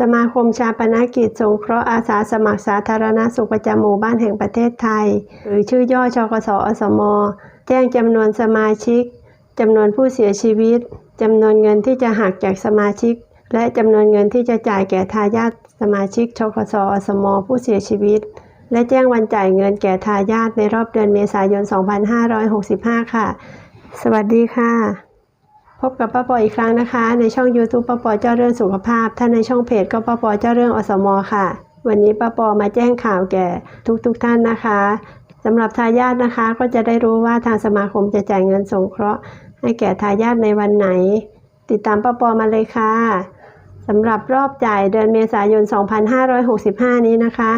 สมาคมชาปนกิจสงเคราะห์อาสาสมัครสาธารณสุขประจำหมู่บ้านแห่งประเทศไทย หรือชื่อย่อชกสอสม แจ้งจำนวนสมาชิกจำนวนผู้เสียชีวิตจำนวนเงินที่จะหักจากสมาชิก และจำนวนเงินที่จะจ่ายแก่ทายาทสมาชิกชกสอสม ผู้เสียชีวิต และแจ้งวันจ่ายเงินแก่ทายาทในรอบเดือนเมษายน 2565 ค่ะ สวัสดีค่ะ พบกับป้าปออีกครั้งนะคะ ในช่อง YouTube ป้าปอเจ้าเรื่องสุขภาพ ถ้าในช่องเพจก็ป้าปอเจ้าเรื่องอสมอค่ะ วันนี้ป้าปอมาแจ้งข่าวแก่ทุกๆทท่านนะคะสำหรับทายาทนะคะก็จะได้รู้ว่าทางสมาคมจะจ่ายเงินสงเคราะห์ ให้แก่ทายาทในวันไหน ติดตามป้าปอมาเลยค่ะสำหรับรอบจ่ายเดือนเมษายน 2565 นี้นะคะ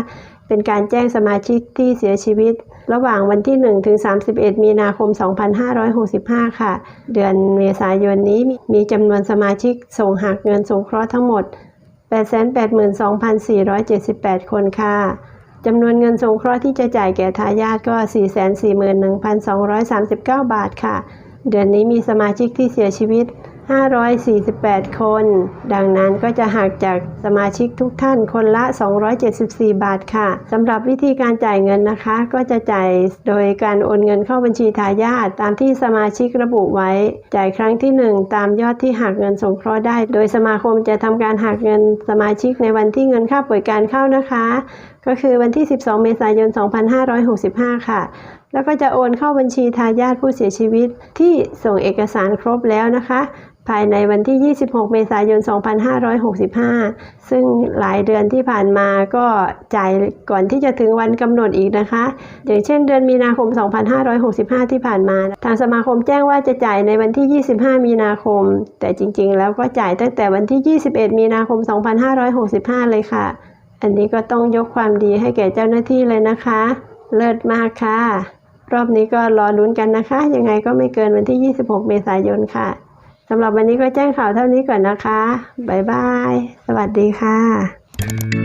เป็นการแจ้งสมาชิกที่เสียชีวิต ระหว่างวันที่ 1 ถึง 31 มีนาคม 2565 ค่ะ เดือนเมษายนนี้มีจำนวนสมาชิกส่งหักเงินสงเคราะห์ทั้งหมด 882,478 คนค่ะจำนวนเงินสงเคราะห์ที่จะจ่ายแก่ทายาทก็ 441,239 บาทค่ะ เดือนนี้มีสมาชิกที่เสียชีวิต 548 คน ดังนั้นก็จะหักจากสมาชิกทุกท่านคนละ 274 บาทค่ะสำหรับวิธีการจ่ายเงินนะคะ ก็จะจ่ายโดยการโอนเงินเข้าบัญชีทายาทตามที่สมาชิกระบุไว้ จ่ายครั้งที่ 1 ตามยอดที่หักเงินสงเคราะห์ได้ โดยสมาคมจะทำการหักเงินสมาชิกในวันที่เงินค่าป่วยการเข้านะคะ ก็คือวันที่ 12 เมษายน 2565 ค่ะแล้วก็จะโอนเข้าบัญชีทายาทผู้เสียชีวิตที่ส่งเอกสารครบแล้วนะคะ ภายในวันที่ 26 เมษายน 2565 ซึ่งหลายเดือนที่ผ่านมาก็จ่ายก่อนที่จะถึงวันกำหนดอีกนะคะ อย่างเช่นเดือนมีนาคม 2565 ที่ผ่านมา ทางสมาคมแจ้งว่าจะจ่ายในวันที่ 25 มีนาคม แต่จริงๆ แล้วก็จ่ายตั้งแต่วันที่ 21 มีนาคม 2565 เลยค่ะ อันนี้ก็ต้องยกความดีให้แก่เจ้าหน้าที่เลยนะคะ เลิศมากค่ะ รอบนี้ก็รอลุ้นกันนะคะ ยังไงก็ไม่เกินวันที่ 26 เมษายนค่ะสำหรับวันนี้ก็แจ้งข่าวเท่านี้ก่อนนะคะ บ๊ายบาย สวัสดีค่ะ